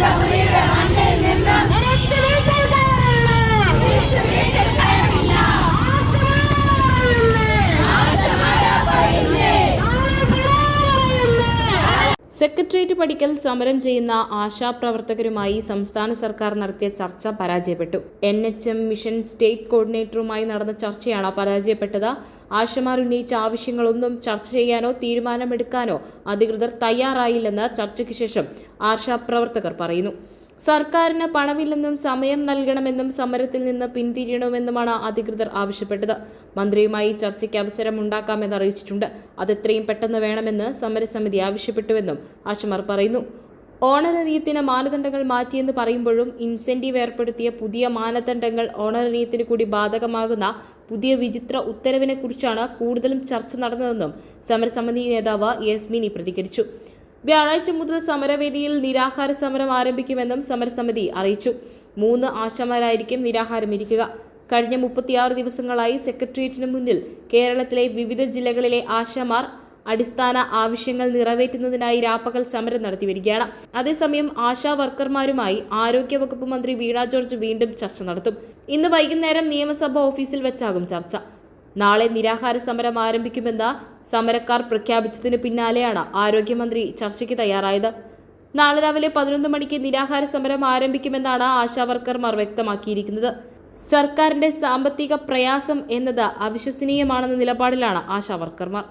the secretariat പഠിക്കൽ സമരം ചെയ്യുന്ന ആശാപ്രവർത്തകരുമായി സംസ്ഥാന സർക്കാർ നടത്തിയ ചർച്ച പരാജയപ്പെട്ടു. N H M mission state കോർഡിനേറ്ററുമായി നടന്ന ചർച്ചയാണ് പരാജയപ്പെട്ടത്. ആശമാർ ഉന്നയിച്ച ആവശ്യങ്ങളൊന്നും ചർച്ച ചെയ്യാനോ തീരുമാനമെടുക്കാനോ അധികൃതർ തയ്യാറായില്ലെന്ന് ചർച്ചയ്ക്ക് ശേഷം ആശാപ്രവർത്തകർ പറയുന്നു. സർക്കാരിന് പണമില്ലെന്നും സമയം നൽകണമെന്നും സമരത്തിൽ നിന്ന് പിന്തിരിയണമെന്നുമാണ് അധികൃതർ ആവശ്യപ്പെട്ടത്. മന്ത്രിയുമായി ചർച്ചയ്ക്ക് അവസരം ഉണ്ടാക്കാമെന്ന് അറിയിച്ചിട്ടുണ്ട്. അതെത്രയും പെട്ടെന്ന് വേണമെന്ന് സമരസമിതി ആവശ്യപ്പെട്ടുവെന്നും ആശമാർ പറയുന്നു. ഓണറേറിയത്തിന് മാനദണ്ഡങ്ങൾ മാറ്റിയെന്ന് പറയുമ്പോഴും ഇൻസെന്റീവ് ഏർപ്പെടുത്തിയ പുതിയ മാനദണ്ഡങ്ങൾ ഓണറേറിയത്തിന് കൂടി ബാധകമാകുന്ന പുതിയ വിചിത്ര ഉത്തരവിനെക്കുറിച്ചാണ് കൂടുതലും ചർച്ച നടന്നതെന്നും സമരസമിതി നേതാവ് യസ്മിനി പ്രതികരിച്ചു. വ്യാഴാഴ്ച മുതൽ സമരവേദിയിൽ നിരാഹാര സമരം ആരംഭിക്കുമെന്നും സമരസമിതി അറിയിച്ചു. മൂന്ന് ആശമാരായിരിക്കും നിരാഹാരമിരിക്കുക. കഴിഞ്ഞ മുപ്പത്തിയാറ് ദിവസങ്ങളായി സെക്രട്ടേറിയറ്റിന് മുന്നിൽ കേരളത്തിലെ വിവിധ ജില്ലകളിലെ ആശമാർ അടിസ്ഥാന ആവശ്യങ്ങൾ നിറവേറ്റുന്നതിനായി രാപ്പകൽ സമരം നടത്തിവരികയാണ്. അതേസമയം ആശാ വർക്കർമാരുമായി ആരോഗ്യവകുപ്പ് മന്ത്രി വീണ ജോർജ് വീണ്ടും ചർച്ച നടത്തും. ഇന്ന് വൈകുന്നേരം നിയമസഭാ ഓഫീസിൽ വെച്ചാകും ചർച്ച. നാളെ നിരാഹാര സമരം ആരംഭിക്കുമെന്ന് സമരക്കാർ പ്രഖ്യാപിച്ചതിനു പിന്നാലെയാണ് ആരോഗ്യമന്ത്രി ചർച്ചയ്ക്ക് തയ്യാറായത്. നാളെ രാവിലെ പതിനൊന്ന് മണിക്ക് നിരാഹാര സമരം ആരംഭിക്കുമെന്നാണ് ആശാവർക്കർമാർ വ്യക്തമാക്കിയിരിക്കുന്നത്. സർക്കാരിന്റെ സാമ്പത്തിക പ്രയാസം എന്നത് അവിശ്വസനീയമാണെന്ന നിലപാടിലാണ് ആശാവർക്കർമാർ.